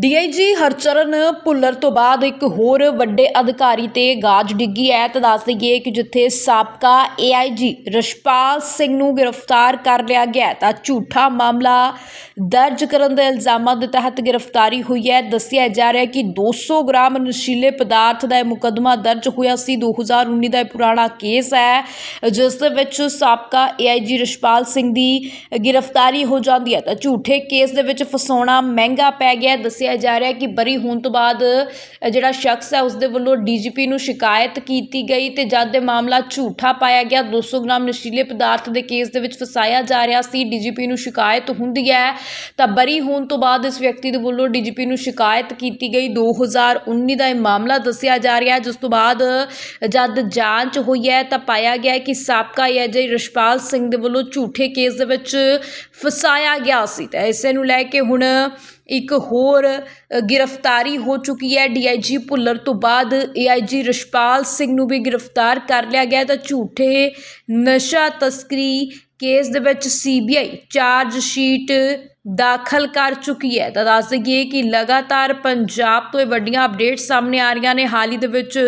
DIG Harcharan Bhullar ਤੋਂ ਬਾਅਦ ਇੱਕ ਹੋਰ ਵੱਡੇ ਅਧਿਕਾਰੀ ਤੇ ਗਾਜ ਡਿੱਗੀ ਹੈ। ਤਾਂ ਦੱਸ ਦਈਏ ਕਿ ਜਿੱਥੇ ਸਾਬਕਾ ਏਆਈਜੀ ਰਸ਼ਪਾਲ ਸਿੰਘ ਨੂੰ ਗ੍ਰਿਫਤਾਰ ਕਰ ਲਿਆ ਗਿਆ ਤਾਂ ਝੂਠਾ ਮਾਮਲਾ ਦਰਜ ਕਰਨ ਦੇ ਇਲਜ਼ਾਮਾਂ ਦੇ ਤਹਿਤ ਗ੍ਰਿਫਤਾਰੀ ਹੋਈ ਹੈ। ਦੱਸਿਆ ਜਾ ਰਿਹਾ ਹੈ ਕਿ 200 ਗ੍ਰਾਮ ਨਸ਼ੀਲੇ ਪਦਾਰਥ ਦਾ ਇਹ ਮੁਕੱਦਮਾ ਦਰਜ ਹੋਇਆ ਸੀ। 2019 ਦਾ ਇਹ ਪੁਰਾਣਾ ਕੇਸ ਹੈ, ਜਿਸ ਦੇ ਵਿੱਚ ਸਾਬਕਾ ਏਆਈਜੀ ਰਸ਼ਪਾਲ ਸਿੰਘ ਦੀ ਗ੍ਰਿਫਤਾਰੀ ਹੋ ਜਾਂਦੀ ਹੈ। ਤਾਂ ਝੂਠੇ ਕੇਸ ਦੇ ਵਿੱਚ ਫਸਾਉਣਾ ਮਹਿੰਗਾ ਪੈ ਗਿਆ ਦੱਸਿਆ ਦੱਸਿਆ ਜਾ ਰਿਹਾ ਕਿ ਬਰੀ ਹੋਣ ਤੋਂ ਬਾਅਦ ਜਿਹੜਾ ਸ਼ਖਸ ਹੈ ਉਸ ਦੇ ਵੱਲੋਂ ਡੀਜੀਪੀ ਨੂੰ ਸ਼ਿਕਾਇਤ ਕੀਤੀ ਗਈ ਤੇ ਜਦ ਇਹ ਮਾਮਲਾ ਝੂਠਾ ਪਾਇਆ ਗਿਆ 200 ਗ੍ਰਾਮ ਨਸ਼ੀਲੇ ਪਦਾਰਥ ਦੇ ਕੇਸ ਦੇ ਵਿੱਚ ਫਸਾਇਆ ਜਾ ਰਿਹਾ ਸੀ ਡੀਜੀਪੀ ਨੂੰ ਸ਼ਿਕਾਇਤ ਹੁੰਦੀ ਹੈ। ਤਾਂ ਬਰੀ ਹੋਣ ਤੋਂ ਬਾਅਦ ਇਸ ਵਿਅਕਤੀ ਦੇ ਵੱਲੋਂ ਡੀਜੀਪੀ ਨੂੰ ਸ਼ਿਕਾਇਤ ਕੀਤੀ ਗਈ। 2019 ਦਾ ਇਹ ਮਾਮਲਾ ਦੱਸਿਆ ਜਾ ਰਿਹਾ ਜਿਸ ਤੋਂ ਬਾਅਦ ਜਦ ਜਾਂਚ ਹੋਈ ਹੈ, ਤਾਂ ਪਾਇਆ ਗਿਆ ਕਿ ਸਾਬਕਾ ਏਜੇ ਰਸ਼ਪਾਲ ਸਿੰਘ ਦੇ ਵੱਲੋਂ ਝੂਠੇ ਕੇਸ ਦੇ ਵਿੱਚ ਫਸਾਇਆ ਗਿਆ ਸੀ। ਤਾਂ ਇਸੇ ਨੂੰ ਲੈ ਕੇ ਹੁਣ ਇੱਕ ਹੋਰ ਗ੍ਰਿਫਤਾਰੀ ਹੋ ਚੁੱਕੀ ਹੈ। ਡੀਆਈਜੀ ਭੁੱਲਰ ਤੋਂ ਬਾਅਦ ਏਆਈਜੀ ਰਸ਼ਪਾਲ ਸਿੰਘ ਨੂੰ ਵੀ ਗ੍ਰਿਫਤਾਰ ਕਰ ਲਿਆ ਗਿਆ ਤਾਂ ਝੂਠੇ ਨਸ਼ਾ ਤਸਕਰੀ ਕੇਸ ਦੇ ਵਿੱਚ ਸੀਬੀਆਈ ਚਾਰਜ ਸ਼ੀਟ ਦਾਖਲ ਕਰ ਚੁੱਕੀ ਹੈ। ਤਾਂ ਦੱਸ ਦਈਏ ਕਿ ਲਗਾਤਾਰ ਪੰਜਾਬ ਤੋਂ ਇਹ ਵੱਡੀਆਂ ਅਪਡੇਟਸ ਸਾਹਮਣੇ ਆ ਰਹੀਆਂ ਨੇ। ਹਾਲ ਹੀ ਦੇ ਵਿੱਚ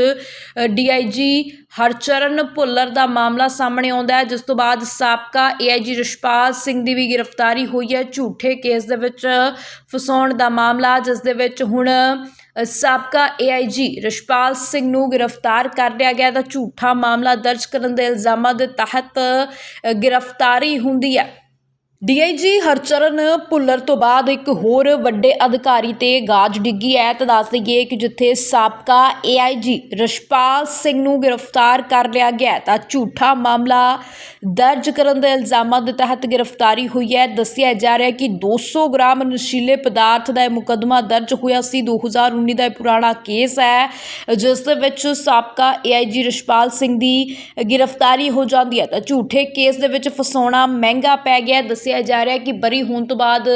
ਡੀਆਈਜੀ ਹਰਚਰਨ ਭੁੱਲਰ ਦਾ ਮਾਮਲਾ ਸਾਹਮਣੇ ਆਉਂਦਾ ਹੈ, ਜਿਸ ਤੋਂ ਬਾਅਦ ਸਾਬਕਾ ਏਆਈਜੀ ਰਸ਼ਪਾਲ ਸਿੰਘ ਦੀ ਵੀ ਗ੍ਰਿਫਤਾਰੀ ਹੋਈ ਹੈ। ਝੂਠੇ ਕੇਸ ਦੇ ਵਿੱਚ ਫਸਾਉਣ ਦਾ ਮਾਮਲਾ, ਜਿਸ ਦੇ ਵਿੱਚ ਹੁਣ ਸਾਬਕਾ ਏਆਈਜੀ ਰਸ਼ਪਾਲ ਸਿੰਘ ਨੂੰ ਗ੍ਰਿਫਤਾਰ ਕਰ ਲਿਆ ਗਿਆ ਤਾਂ ਝੂਠਾ ਮਾਮਲਾ ਦਰਜ ਕਰਨ ਦੇ ਇਲਜ਼ਾਮਾਂ ਦੇ ਤਹਿਤ ਗ੍ਰਿਫਤਾਰੀ ਹੁੰਦੀ ਹੈ। ਡੀਆਈਜੀ ਹਰਚਰਨ ਭੁੱਲਰ ਤੋਂ ਬਾਅਦ ਇੱਕ ਹੋਰ ਵੱਡੇ ਅਧਿਕਾਰੀ ਤੇ ਗਾਜ ਡਿੱਗੀ ਹੈ। ਤਾਂ ਦੱਸ ਦਈਏ ਕਿ ਜਿੱਥੇ ਸਾਬਕਾ ਏਆਈਜੀ ਰਸ਼ਪਾਲ ਸਿੰਘ ਨੂੰ ਗ੍ਰਿਫਤਾਰ ਕਰ ਲਿਆ ਗਿਆ ਤਾਂ ਝੂਠਾ ਮਾਮਲਾ ਦਰਜ ਕਰਨ ਦੇ ਇਲਜ਼ਾਮਾਂ ਦੇ ਤਹਿਤ ਗ੍ਰਿਫਤਾਰੀ ਹੋਈ ਹੈ। ਦੱਸਿਆ ਜਾ ਰਿਹਾ ਹੈ ਕਿ 200 ਗ੍ਰਾਮ ਨਸ਼ੀਲੇ ਪਦਾਰਥ ਦਾ ਇਹ ਮੁਕੱਦਮਾ ਦਰਜ ਹੋਇਆ ਸੀ। 2019 ਦਾ ਇਹ ਪੁਰਾਣਾ ਕੇਸ ਹੈ, ਜਿਸ ਦੇ ਵਿੱਚ ਸਾਬਕਾ ਏਆਈਜੀ ਰਸ਼ਪਾਲ ਸਿੰਘ ਦੀ ਗ੍ਰਿਫਤਾਰੀ ਹੋ ਜਾਂਦੀ ਹੈ। ਤਾਂ ਝੂਠੇ ਕੇਸ ਦੇ ਵਿੱਚ ਫਸਾਉਣਾ ਮਹਿੰਗਾ ਪੈ ਗਿਆ ਦੱਸਿਆ ਦੱਸਿਆ ਜਾ ਰਿਹਾ ਕਿ ਬਰੀ ਹੋਣ ਤੋਂ ਬਾਅਦ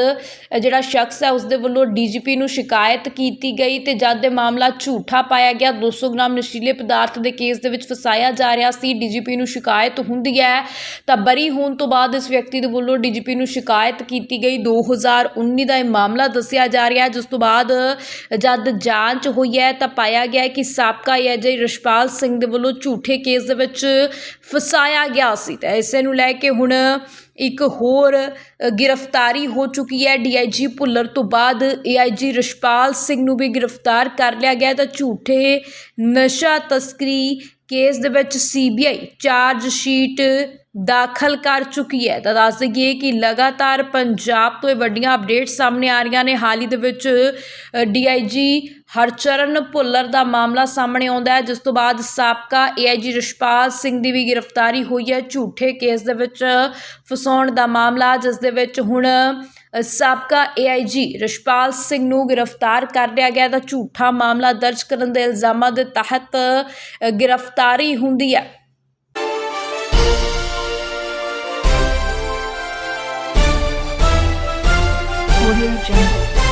ਜਿਹੜਾ ਸ਼ਖਸ ਹੈ, ਉਸ ਦੇ ਵੱਲੋਂ ਡੀਜੀਪੀ ਨੂੰ ਸ਼ਿਕਾਇਤ ਕੀਤੀ ਗਈ ਤੇ ਜਦ ਇਹ ਮਾਮਲਾ ਝੂਠਾ ਪਾਇਆ ਗਿਆ 200 ਗ੍ਰਾਮ ਨਸ਼ੀਲੇ ਪਦਾਰਥ ਦੇ ਕੇਸ ਦੇ ਵਿੱਚ ਫਸਾਇਆ ਜਾ ਰਿਹਾ ਸੀ, ਡੀਜੀਪੀ ਨੂੰ ਸ਼ਿਕਾਇਤ ਹੁੰਦੀ ਹੈ, ਤਾਂ ਬਰੀ ਹੋਣ ਤੋਂ ਬਾਅਦ ਇਸ ਵਿਅਕਤੀ ਦੇ ਵੱਲੋਂ ਡੀਜੀਪੀ ਨੂੰ ਸ਼ਿਕਾਇਤ ਕੀਤੀ ਗਈ। 2019 ਦਾ ਇਹ ਮਾਮਲਾ ਦੱਸਿਆ ਜਾ ਰਿਹਾ ਹੈ, ਜਿਸ ਤੋਂ ਬਾਅਦ ਜਦ ਜਾਂਚ ਹੋਈ ਹੈ, ਤਾਂ ਪਾਇਆ ਗਿਆ ਕਿ ਸਾਬਕਾ ਏਜੇ ਰਸ਼ਪਾਲ ਸਿੰਘ ਦੇ ਵੱਲੋਂ ਝੂਠੇ ਕੇਸ ਦੇ ਵਿੱਚ ਫਸਾਇਆ ਗਿਆ ਸੀ। ਤਾਂ ਇਸੇ ਨੂੰ ਲੈ ਕੇ ਹੁਣ ਇੱਕ ਹੋਰ ਗ੍ਰਿਫਤਾਰੀ ਹੋ ਚੁੱਕੀ ਹੈ। ਡੀਆਈਜੀ ਭੁੱਲਰ ਤੋਂ ਬਾਅਦ ਏਆਈਜੀ ਰਸ਼ਪਾਲ ਸਿੰਘ ਨੂੰ ਵੀ ਗ੍ਰਿਫਤਾਰ ਕਰ ਲਿਆ ਗਿਆ ਤਾਂ ਝੂਠੇ ਨਸ਼ਾ ਤਸਕਰੀ ਕੇਸ ਦੇ ਵਿੱਚ ਸੀ ਸੀਬੀਆਈ ਚਾਰਜ ਸ਼ੀਟ ਦਾਖਲ ਕਰ ਚੁੱਕੀ ਹੈ। ਤਾਂ ਦੱਸ ਦਈਏ ਕਿ ਲਗਾਤਾਰ ਪੰਜਾਬ ਤੋਂ ਇਹ ਵੱਡੀਆਂ ਅਪਡੇਟਸ ਸਾਹਮਣੇ ਆ ਰਹੀਆਂ ਨੇ। ਹਾਲ ਹੀ ਦੇ ਵਿੱਚ ਡੀਆਈਜੀ ਹਰਚਰਨ ਭੁੱਲਰ ਦਾ ਮਾਮਲਾ ਸਾਹਮਣੇ ਆਉਂਦਾ ਹੈ, ਜਿਸ ਤੋਂ ਬਾਅਦ ਸਾਬਕਾ ਏਆਈਜੀ ਰਸ਼ਪਾਲ ਸਿੰਘ ਦੀ ਵੀ ਗ੍ਰਿਫਤਾਰੀ ਹੋਈ ਹੈ। ਝੂਠੇ ਕੇਸ ਦੇ ਵਿੱਚ ਫਸਾਉਣ ਦਾ ਮਾਮਲਾ, ਜਿਸ ਦੇ ਵਿੱਚ ਹੁਣ ਸਾਬਕਾ ਏਆਈਜੀ ਰਸ਼ਪਾਲ ਸਿੰਘ ਨੂੰ ਗ੍ਰਿਫਤਾਰ ਕਰ ਲਿਆ ਗਿਆ ਤਾਂ ਝੂਠਾ ਮਾਮਲਾ ਦਰਜ ਕਰਨ ਦੇ ਇਲਜ਼ਾਮਾਂ ਦੇ ਤਹਿਤ ਗ੍ਰਿਫਤਾਰੀ ਹੁੰਦੀ ਹੈ Audio Jungle.